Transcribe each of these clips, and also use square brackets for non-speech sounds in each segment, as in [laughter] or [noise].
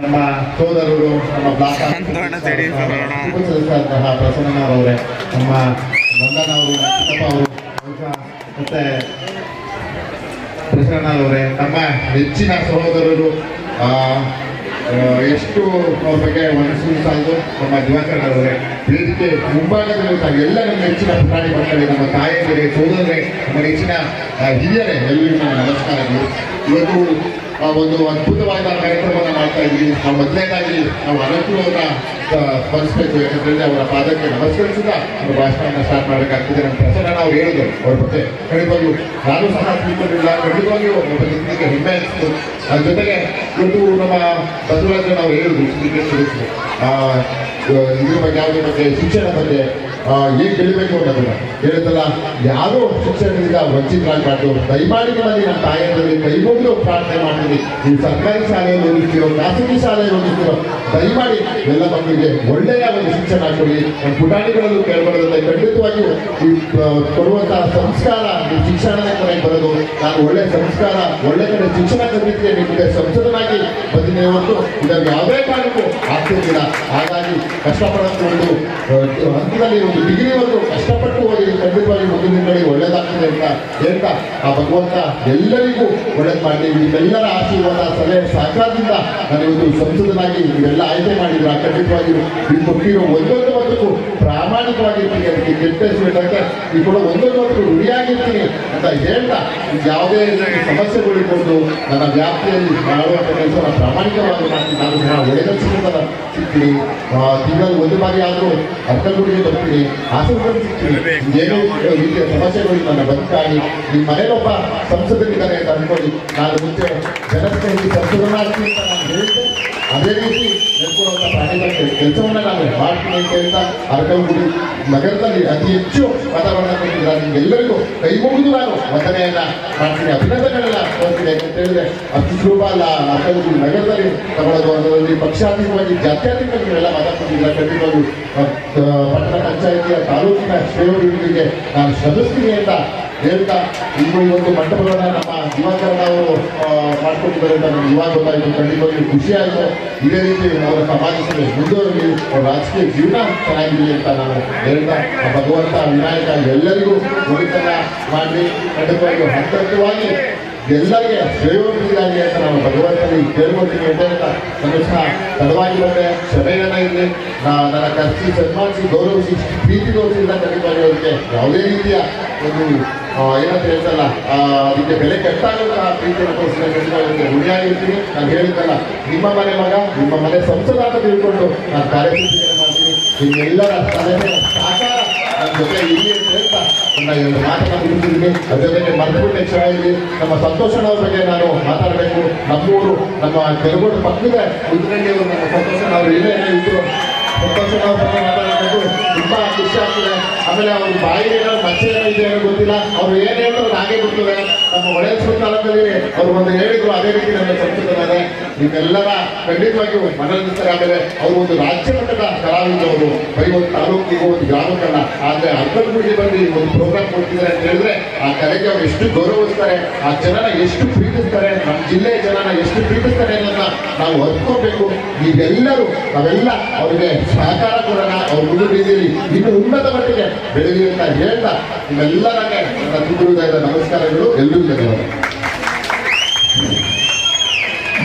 ನಮ್ಮ ಸೋದರರು ನಮ್ಮ ಬ್ಲಾಕ್ [laughs] ಪ್ರಸನ್ನ ಅವರೇ. ಸದಸ್ಯರಾದಂತಹ ನಮ್ಮ ವಂದನ ಅವರು ಮತ್ತೆ ಪ್ರಸನ್ನನವರೇ ನಮ್ಮ ಹೆಚ್ಚಿನ ಸಹೋದರರು ಎಷ್ಟು ಅವ್ರ ಬಗ್ಗೆ ಮನಸ್ಸು ಸಾಲದು ನಮ್ಮ ದಿವಾಕರನವರೇ ವೇದಿಕೆ ಮುಂಭಾಗದಲ್ಲಿ ಎಲ್ಲ ನಮ್ಮ ಹೆಚ್ಚಿನ ಪುಟಾಣಿ ಮಕ್ಕಳಿಗೆ ನಮ್ಮ ತಾಯಿಯರಿಗೆ ಸೋದರರೇ ನಮ್ಮ ಹೆಚ್ಚಿನ ಹಿರಿಯರೇ ಎಲ್ಲರಿಗೂ ನಮಸ್ಕಾರಗಳು ಇವತ್ತು ಆ, ಒಂದು ಅದ್ಭುತವಾದ ಕಾರ್ಯಕ್ರಮವನ್ನು ಮಾಡ್ತಾ ಇದ್ವಿ ನಾವು ಮೊದಲನೇದಾಗಿ ನಾವು ಅನುಕೂಲವನ್ನ ಸ್ಮರಿಸಬೇಕು ಯಾಕಂದ್ರೆ ಅವರ ಪಾದಕ್ಕೆ ನಮಸ್ಕರಿಸಿದ ಅವರ ಭಾಷಣವನ್ನು ಸ್ಟಾರ್ಟ್ ಮಾಡಬೇಕಾಗ್ತದೆ ನಮ್ಮ ಪ್ರಸನ್ನ ನಾವು ಹೇಳಿದ್ರು ಅವ್ರ ಬಗ್ಗೆ ಖಂಡಿತವಾಗಿಯೂ ನಾನು ಸಹ ತಿಳ್ಕೊಂಡಿಲ್ಲ ಖಂಡಿತವಾಗಿಯೂ ಒಬ್ಬ ಹೆಮ್ಮೆ ಅನಿಸ್ತು ಅದ್ರ ಜೊತೆಗೆ ಇವತ್ತು ನಮ್ಮ ಬಸವರಾಜ ನಾವು ಹೇಳಿದ್ರು ಇದ್ರ ಬಗ್ಗೆ ಯಾವುದೇ ಬಗ್ಗೆ, ಶಿಕ್ಷಣ ಬಗ್ಗೆ ಏನು ಹೇಗೆ ಬೆಳಿಬೇಕು ಅನ್ನೋದನ್ನ. ಹೇಳಿದಲ್ಲ ಯಾರೋ ಶಿಕ್ಷಣದಿಂದ ವಂಚಿತರಾಗಬಾರ್ದು ದಯಮಾಡಿ ನಿಮ್ಮಲ್ಲಿ ನಮ್ಮ ತಾಯಿಯಲ್ಲಿ ಕೈ ಮುಗಿದು ಪ್ರಾರ್ಥನೆ ಮಾಡ್ತೀನಿ. ನೀವು ಸರ್ಕಾರಿ ಶಾಲೆಯಲ್ಲಿ ಓದಿಸ್ತಿರೋ, ಖಾಸಗಿ ಶಾಲೆಯಲ್ಲಿ ಓದಿಸ್ತಿರೋ, ದಯಮಾಡಿ ಎಲ್ಲ ಮಕ್ಕಳಿಗೆ ಒಳ್ಳೆಯ ಒಂದು ಶಿಕ್ಷಣ ಕೊಡಿ. ನಮ್ಮ ಪುಟಾಣಿಗಳಲ್ಲೂ ಕೇಳ್ಬಾರ್ದಂತ ಖಂಡಿತವಾಗಿಯೂ ಈ ಕೊಡುವಂತಹ ಸಂಸ್ಕಾರ, ಶಿಕ್ಷಣದ ಕೊನೆಗೆ ಬರೋದು. ನಾನು ಒಳ್ಳೆಯ ಸಂಸ್ಕಾರ ಒಳ್ಳೆ ಕಡೆ ಶಿಕ್ಷಣ ಕಲಿತಿಗೆ ನಿಮಗೆ ಸಂಸದನಾಗಿ ಬಂದಿದೆ ಹೊರತು ಇದನ್ನು ಯಾವುದೇ ಕಾರಣಕ್ಕೂ ಆಗ್ತಿರ್ಲಿಲ್ಲ ಹಾಗಾಗಿ ಕಷ್ಟಪಡೋದು ಒಂದು ಹಂತದಲ್ಲಿ ಒಂದು ಡಿಗ್ರಿವರೆಗೂ ಕಷ್ಟಪಟ್ಟು ಓದಿ ಖಂಡಿತವಾಗಿ ಮುಂದಿನ ದಿನಗಳಿಗೆ ಒಳ್ಳೇದಾಗ್ತದೆ ಅಂತ ಹೇಳ್ತಾ ಆ ಭಗವಂತ ಎಲ್ಲರಿಗೂ ಒಳ್ಳೇದು ಮಾಡಿ. ನಿಮ್ಮೆಲ್ಲರ ಆಶೀರ್ವಾದ, ಸಲಹೆ, ಸಹಕಾರದಿಂದ ನಾನು ಇವತ್ತು ಸಂಸದನಾಗಿ ನೀವೆಲ್ಲ ಆಯ್ಕೆ ಮಾಡಿದ್ರೆ ಖಂಡಿತವಾಗಿ ನೀವು ಕೊಟ್ಟಿರೋ ಒಂದೊಂದು ಪ್ರಾಮಾಣಿಕವಾಗಿ ಪ್ರಾಮಾಣಿಕವಾಗಿರ್ತೀನಿ. ಇಟ್ಟಂತೆ ಈ ಕೂಡ ಒಂದೊಂದು ಗುರಿಯಾಗಿರ್ತೀನಿ ಅಂತ ಹೇಳ್ತಾ ಯಾವುದೇ ರೀತಿ ಸಮಸ್ಯೆಗಳಿರ್ಬೋದು ನನ್ನ ವ್ಯಾಪ್ತಿಯಲ್ಲಿ ಮಾಡುವಂಥ ಕೆಲಸವನ್ನು ಪ್ರಾಮಾಣಿಕವಾಗಿ ಮಾಡ್ತೀನಿ. ನಾನು ಸಹ ಒಳ್ಳೆಯ ಸಿಗ್ತದ ಸಿಗ್ತೀನಿ. ತಿಂಗಳಲ್ಲಿ ಒಂದು ಬಾರಿ ಆದರೂ ಅರ್ಕಲ್ಗುಡಿಗೆ ಬರ್ತೀನಿ. ಆಸಕ್ತಿ ಸಿಗ್ತೀನಿ. ಏನೋ ರೀತಿಯ ಸಮಸ್ಯೆಗಳು ನನ್ನ ಬದುಕಾಗಿ. ನಿಮ್ಮ ಮನೇಲೊಬ್ಬ ಸಂಸದರಿದ್ದಾರೆ ಅಂತ ಅನ್ಕೊಳ್ಳಿ. ನಾನು ಮುಂಚೆ ಜನಸ್ನೇಹಿ ಸಂಸದನಾಗ್ತೀನಿ ಅಂತ ನಾನು ಹೇಳಿದ್ದೆ. ಅದೇ ರೀತಿ ನಡ್ಕೊಳ್ಳುವಂಥ ಪ್ರಾಣಿಗಳ ಕೆಲಸವನ್ನ ನಾವು ಮಾಡ್ತೀನಿ ಅಂತ ಹೇಳ್ತಾ ಅರಕಲ್ಗುಡಿ ನಗರದಲ್ಲಿ ಅತಿ ಹೆಚ್ಚು ವಾತಾವರಣ ಕೊಟ್ಟಿದ್ದಾರೆ. ನಿಮ್ಗೆಲ್ಲರಿಗೂ ಕೈ ಮುಗಿದು ನಾನು ವಂದನೆಯನ್ನ ಮಾಡ್ತೀನಿ. ಅಭಿನಂದನೆಗಳನ್ನ ಕೊಡ್ತೀನಿ ಅಂತ ಹೇಳಿದ್ರೆ ಅತಿ ಅಲ್ಲ. ಅರಕಲ್ಗುಡಿ ನಗರದಲ್ಲಿ ತಗೊಳ್ಳೋದು ಪಕ್ಷಾತೀತವಾಗಿ ಜಾತ್ಯತೀತವಾಗಿ ನೀವೆಲ್ಲ ಖಂಡಿತವಾಗಿ ಆ, ಪಟ್ಟಣ ಪಂಚಾಯಿತಿಯ ತಾಲೂಕಿನ ಶ್ರೇಯೋಭಿವೃದ್ಧಿಗೆ ನಾನು ಶ್ರಮಿಸ್ತೀನಿ ಅಂತ ಹೇಳ್ತಾ, ಇನ್ನು ಇವತ್ತು ಮಂಟಪಗಳನ್ನ ನಮ್ಮ ಯುವಕರನ್ನ ಅವರು ಮಾಡ್ಕೊಂಡಿದ್ದಾರೆ ಅಂತ ನಮ್ಗೆ ಇವಾಗ ಗೊತ್ತಾಯಿತು. ಖಂಡಿತವಾಗಿ ಖುಷಿ ಆಯಿತು. ಇದೇ ರೀತಿ ಅವರ ಸಮಾಜದಲ್ಲಿ ಸೇವೆ ಮುಂದುವರಲಿ ಅವ್ರ ರಾಜಕೀಯ ಜೀವನ ಚೆನ್ನಾಗಿದೆ ಅಂತ ನಾನು ಹೇಳ್ತಾ ಭಗವಂತ, ವಿನಾಯಕ, ಎಲ್ಲರಿಗೂ ಒಳಿತನ ಮಾಡಿ ಖಂಡಿತವಾಗಿ ಹಂತ ಹಂತವಾಗಿ ಎಲ್ಲರಿಗೆ ಶ್ರೇಯೋಭಿವೃದ್ಧಿಯಾಗಿ ಅಂತ ನಾನು ಭಗವಂತನಿಗೆ ಕೇಳ್ಕೊಳ್ತೀನಿ ಅಂತ ಹೇಳ್ತಾ ಸಹ ತಡವಾಗಿ ಬಂದೆ. ಕ್ಷಮೆಯನ್ನ ಇರಲಿ ನನ್ನ ಕರ್ಸಿ ಸನ್ಮಾನಿಸಿ ಗೌರವಿಸಿ, ಪ್ರೀತಿ ತೋರಿಸಿದ ಖಂಡಿತವಾಗಿ ಅವರಿಗೆ ಯಾವುದೇ ರೀತಿಯ ಒಂದು ಏನಂತ ಹೇಳ್ತಲ್ಲ ಅದಕ್ಕೆ ಬೆಲೆ ಕೆಟ್ಟಾಗುವಂತಹ ಪ್ರೀತಿಯನ್ನು ತೋರಿಸಿದ ಖಂಡಿತವಾಗಿ ಋಣಿಯಾಗಿರ್ತೀನಿ ನಾನು ಹೇಳಿದ್ದಲ್ಲ, ನಿಮ್ಮ ಮನೆ ಮಗ, ನಿಮ್ಮ ಮನೆ ಸಂಸದ ಅಂತ ತಿಳ್ಕೊಂಡು ನಾನು ಕಾರ್ಯಸೂಚಿಯನ್ನು ಮಾಡ್ತೀನಿ. ನಿಮ್ಮೆಲ್ಲರ ಸಲಹೆ ಸಹಕಾರ ನನ್ನ ಜೊತೆ ಇಲ್ಲಿ ಅಂತ ಹೇಳ್ತಾ ನನ್ನ ಎರಡು ಮಾತನ್ನ ಮುಗಿಸಿದ್ದೀನಿ ಅದ್ರ ಜೊತೆಗೆ ಮರೆತುಬಿಟ್ಟೆ ಕ್ಷಮ ನಮ್ಮ ಸಂತೋಷನವ್ರ ಬಗ್ಗೆ ನಾನು ಮಾತಾಡಬೇಕು. ನಮ್ಮೂರು, ನಮ್ಮ ಕೆಲಗೋಡು ಪಕ್ಕದ ಸಂತೋಷ ನಮ್ಮ ಸಂತೋಷನವರು ಇಲ್ಲೇ ಇದ್ದರು ಸಂತೋಷನವ್ರ ಬಗ್ಗೆ ಮಾತಾಡಬೇಕು ತುಂಬಾ ಖುಷಿ ಆಗ್ತದೆ ಆಮೇಲೆ ಅವ್ರ ಬಾಯಿ ಏನೋ ಮಚ್ಚೆ ಇದೆ ಗೊತ್ತಿಲ್ಲ. ಅವ್ರು ಏನ್ ಹೇಳಿದ್ರು ಹಾಗೆ ಗೊತ್ತಿದೆ ನಮ್ಮ ಒಳ್ಳೆಯ ಕಾಲದಲ್ಲಿ ಅವ್ರು ಒಂದು ಹೇಳಿದ್ರು ಅದೇ ರೀತಿ ನಮ್ಮ ಸಂಸದರಾದ ನಿಮ್ಮೆಲ್ಲರ ಖಂಡಿತವಾಗಿಯೂ ಆದರೆ ಅವರು ಒಂದು ರಾಜ್ಯ ಮಟ್ಟದ ಕಲಾವಿದರು ಬರೀ ಒಂದು ತಾಲೂಕಿಗೆ ಒಂದು ಗ್ರಾಮಕ್ಕಲ್ಲ. ಆದರೆ ಅರ್ಧಗುಡಿಗೆ ಬಂದು ಒಂದು ಪ್ರೋಗ್ರಾಮ್ ಕೊಡ್ತಿದ್ದಾರೆ ಅಂತ ಹೇಳಿದ್ರೆ ಆ ಕಲೆಗೆ ಅವ್ರು ಎಷ್ಟು ಗೌರವಿಸ್ತಾರೆ, ಆ ಜನನ ಎಷ್ಟು ಪ್ರೀತಿಸ್ತಾರೆ, ನಮ್ಮ ಜಿಲ್ಲೆಯ ಜನನ ಎಷ್ಟು ಪ್ರೀತಿಸ್ತಾರೆ ಅನ್ನೋದನ್ನ ನಾವು ಹೊತ್ಕೋಬೇಕು ನೀವೆಲ್ಲರೂ ನಾವೆಲ್ಲ ಅವರಿಗೆ ಸಹಕಾರ ಕೊಡೋಣ. ಅವ್ರ ಮುಂದೆ ರೀತಿಯಲ್ಲಿ ಇನ್ನು ಉನ್ನತ ಮಟ್ಟಿಗೆ ಬೆಳೆಯಲಿ ಅಂತ ಹೇಳ್ತಾ ನಿಮ್ಮೆಲ್ಲರಿಗೆ ನನ್ನ ನಮಸ್ಕಾರಗಳು. ಎಲ್ಲರಿಗೂ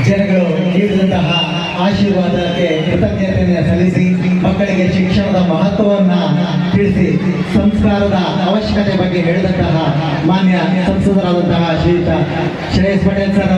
ಜನಗಳು ನೀಡಿದಂತಹ ಆಶೀರ್ವಾದಕ್ಕೆ ಕೃತಜ್ಞತೆಯನ್ನು ಸಲ್ಲಿಸಿ ಮಕ್ಕಳಿಗೆ ಶಿಕ್ಷಣದ ಮಹತ್ವವನ್ನ ತಿಳಿಸಿ ಸಂಸ್ಕಾರದ ಅವಶ್ಯಕತೆ ಬಗ್ಗೆ ಹೇಳಿದಂತಹ ಮಾನ್ಯ ಸಂಸದರಾದಂತಹ ಶ್ರೀಯುತ ಶ್ರೇಯಸ್ ಪಟೇಲ್ ಸರ್